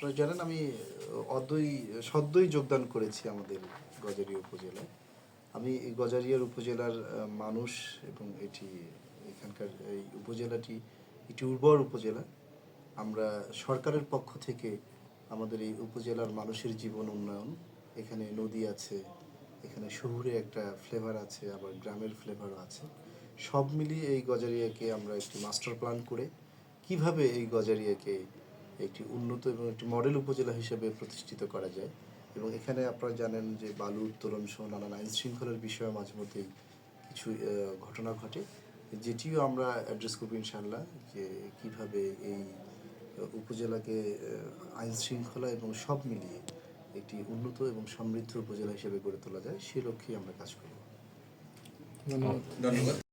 আপনারা জানেন, আমি অদ্যই সদ্যই যোগদান করেছি আমাদের গজারিয়া উপজেলায়। আমি এই গজারিয়ার উপজেলার মানুষ এবং এটি এখানকার এই উপজেলাটি এটি উর্বর উপজেলা। আমরা সরকারের পক্ষ থেকে আমাদের এই উপজেলার মানুষের জীবন উন্নয়ন, এখানে নদী আছে, এখানে শহুরে একটা ফ্লেভার আছে, আবার গ্রামের ফ্লেভারও আছে। সব মিলিয়ে এই গজারিয়াকে আমরা একটি মাস্টার প্ল্যান করে কীভাবে এই গজারিয়াকে একটি উন্নত এবং একটি মডেল উপজেলা হিসেবে প্রতিষ্ঠিত করা যায়। এবং এখানে আপনারা জানেন যে বালু উত্তোলন সহ নানান আইন শৃঙ্খলার বিষয়ে মাঝে মধ্যেই কিছু ঘটনা ঘটে। যেটিও আমরা অ্যাড্রেস করব ইনশাল্লাহ যে কীভাবে এই উপজেলাকে আইন শৃঙ্খলা এবং সব মিলিয়ে একটি উন্নত এবং সমৃদ্ধ উপজেলা হিসেবে গড়ে তোলা যায় সে লক্ষ্যেই আমরা কাজ করব। ধন্যবাদ। ধন্যবাদ।